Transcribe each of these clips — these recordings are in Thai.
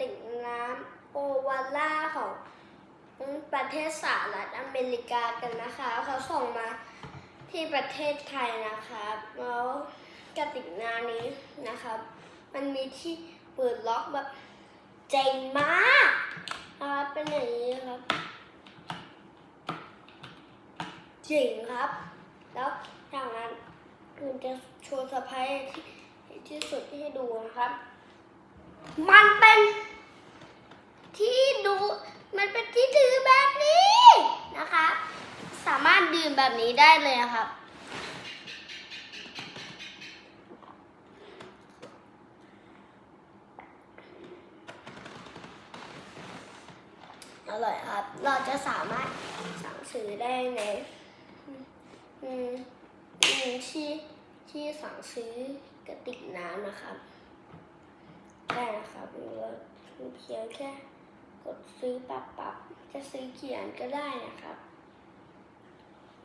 ติกน้ำโอวาล่าของประเทศสหรัฐอเมริกากันนะคะ เขาส่งมาที่ประเทศไทยนะคะแล้วกระติกน้ำนี้นะครับ มันมีที่เปิดล็อกแบบเจ๋งมากนะครับเป็นอย่างนี้ครับเจ๋งครับ แล้วจากนั้นคุณจะโชว์สะพายที่ที่สุดให้ดูนะครับ มันเป็น ที่ดู มันเป็นที่ถือแบบนี้นะคะ สามารถดื่มแบบนี้ได้เลยนะครับอร่อยครับ เราจะสามารถสั่งซื้อได้ในอืมอืมที่ที่สั่งซื้อกระติกน้ำนะครับได้นะครับเพียงแค่ กดซื้อปับปับจะซื้อเขียนก็ได้นะครับ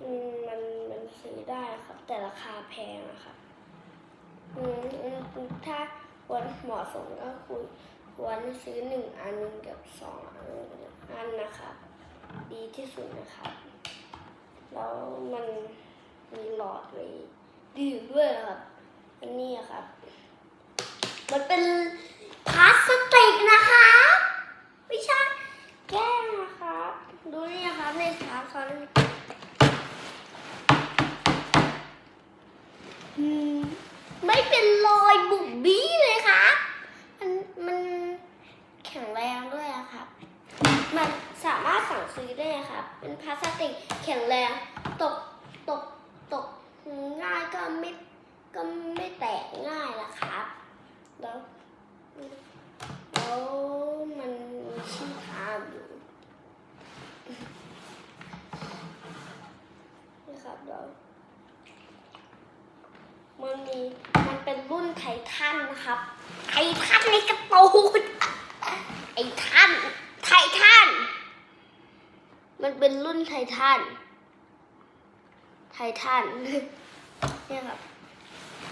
อืมมันมันซื้อได้ครับ แต่ราคาแพงนะครับอืมถ้าควรเหมาะสมก็คือควรซื้อหนึ่งอันกับสองอันนะครับ ดีที่สุดนะครับแล้วมันมีหลอดไว้ดื่มด้วยนะครับ อันนี้ครับ มันเป็นพลาสติกนะครับ ไม่ใช่แก้วนะครับดูนี่นะครับในสาขาอืมไม่เป็นรอยบุบบี้เลยครับมันมันแข็งแรงด้วยอะครับ มันสามารถสั่งซื้อได้ครับ เป็นพลาสติกแข็งแรงตกตกง่ายก็ไม่ก็ไม่แตกง่ายละครับ แล้วแล้วมันมีชื่อทางอยู่นะครับแล้วมั นมีมันเป็นรุ่นไททันนะครับ ไททันในกระตูนไอ้ทัน ไททัน มันเป็นรุ่นไททัน ไททันเนี่ยครับ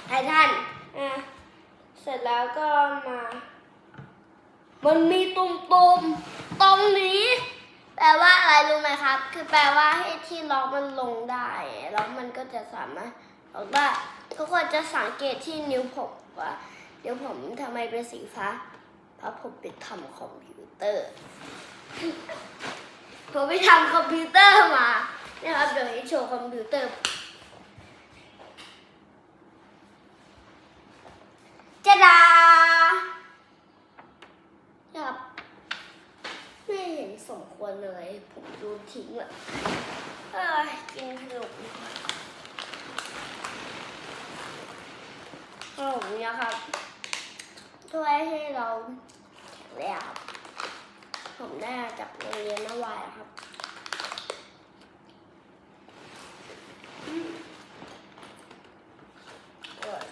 ไททัน อะ เสร็จแล้วก็มา มันมีตุ่มๆตรงนี้ แปลว่าอะไรรู้ไหมครับ คือแปลว่าให้ที่ล็อกมันลงได้ แล้วมันก็จะสามารถล็อกได้ ทุกคนจะสังเกตที่นิ้วผมว่านิ้วผมทำไมเป็นสีฟ้า เพราะผมไปทำคอมพิวเตอร์ ผมไปทำคอมพิวเตอร์มานะครับเดี๋ยวให้โชว์คอมพิวเตอร์จะดาครับไม่เห็นสมควรเลย ผมดูทิ้งอะเอ้ยกินขนมดีกว่า ขนมเนี่ยครับช่วยให้เราแข็งแรงครับ ผมได้มาจากโรงเรียนนวายครับอืมอร่อย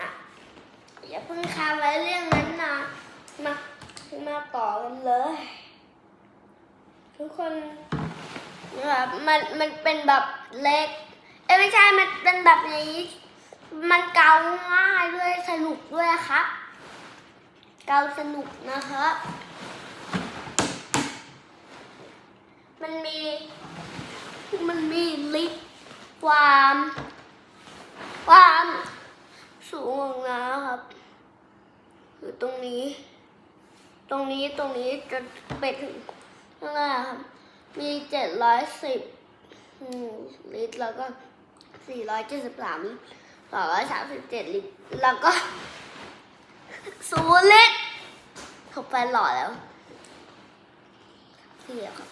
อะอย่าเพิ่งค้างไว้เรื่องนั้นนะ มามาต่อกันเลย ทุกคนนะครับมันมันเป็นแบบเล็ก อ้ไม่ใช่มันเป็นแบบนี้ มันเกาง่ายด้วยสนุกด้วยครับ เกาสนุกนะครับ มันมี มันมีลิฟต์ความความสูงของนะครับคือตรงนี้ ตรงนี้ตรงนี้จะไปถึงข้างหน้าครับมีเจ็ดร้อยสิบลิตรแล้วก็ สี่ร้อยเจ็ดสิบสามสองร้อยสามสิบเจ็ดลิตร แล้วก็ศูนย์ลิตรผมไปหล่อแล้วเสียครับ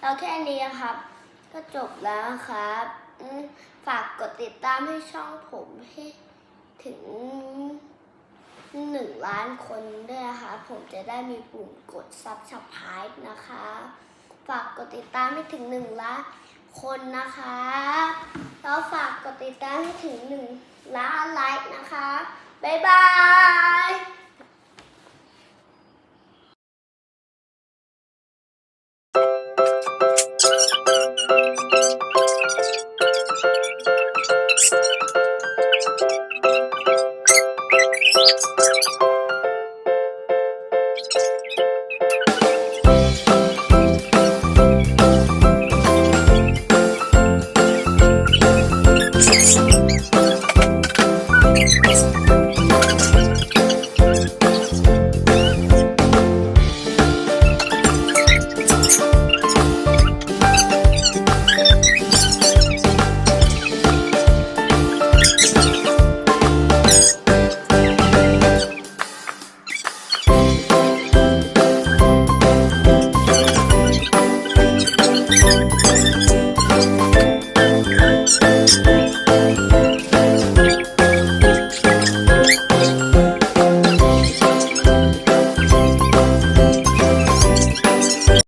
แล้วแค่นี้ครับ ก็จบแล้วครับฝากกดติดตามให้ช่องผมให้ถึงหนึ่งล้านคนด้วยนะคะ ผมจะได้มีปุ่มกดซับสไครต์นะคะ ฝากกดติดตามให้ถึงหนึ่งล้าน คนนะคะ แล้วฝากกดติดตามให้ถึงหนึ่งล้านไลค์นะคะ บ๊ายบาย